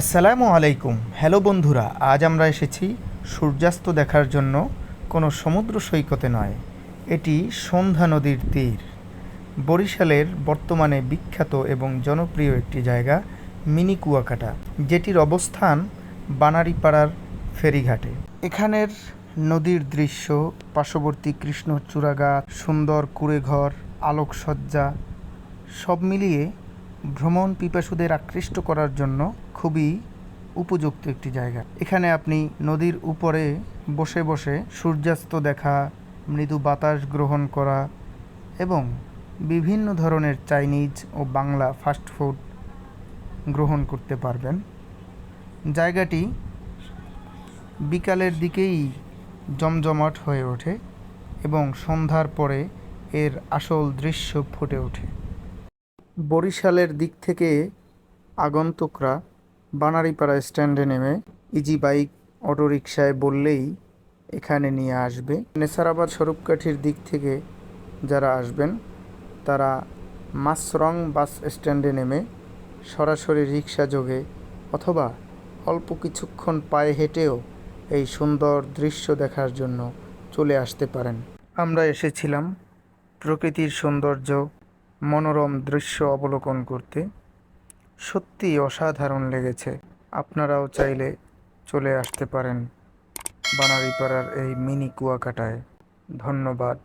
আসসালামু আলাইকুম। হ্যালো বন্ধুরা, আজ আমরা এসেছি সূর্যাস্ত দেখার জন্য কোনো সমুদ্র সৈকতে নয়, এটি সন্ধ্যা নদীর তীর। বরিশালের বর্তমানে বিখ্যাত এবং জনপ্রিয় একটি জায়গা মিনি কুয়াকাটা, যেটির অবস্থান বানারীপাড়ার ফেরিঘাটে। এখানের নদীর দৃশ্য, পার্শ্ববর্তী কৃষ্ণচূড়া গাছ সুন্দর কুড়েঘর, আলোকসজ্জা, সব মিলিয়ে ভ্রমণ পিপাসুদের আকৃষ্ট করার জন্য খুবই উপযুক্ত একটি জায়গা। এখানে আপনি নদীর উপরে বসে বসে সূর্যাস্ত দেখা, মৃদু বাতাস গ্রহণ করা এবং বিভিন্ন ধরনের চাইনিজ ও বাংলা ফাস্ট ফুড গ্রহণ করতে পারবেন। জায়গাটি বিকালের দিকেই জমজমাট হয়ে ওঠে এবং সন্ধ্যার পরে এর আসল দৃশ্য ফুটে ওঠে। বরিশালের দিক থেকে আগন্তুকরা বানারীপাড়া স্ট্যান্ডে নেমে ইজি বাইক অটোরিকশায় বললেই এখানে নিয়ে আসবে। নেসারাবাদ স্বরূপকাঠির দিক থেকে যারা আসবেন, তারা মাসরং বাস স্ট্যান্ডে নেমে সরাসরি রিক্সা যোগে অথবা অল্প কিছুক্ষণ পায়ে হেঁটেও এই সুন্দর দৃশ্য দেখার জন্য চলে আসতে পারেন। আমরা এসেছিলাম প্রকৃতির সৌন্দর্য মনোরম দৃশ্য অবলোকন করতে সত্যি অসাধারণ লেগেছে। আপনারাও চাইলে চলে আসতে পারেন বানারিপাড়ার এই মিনি কুয়াকাটায়। ধন্যবাদ।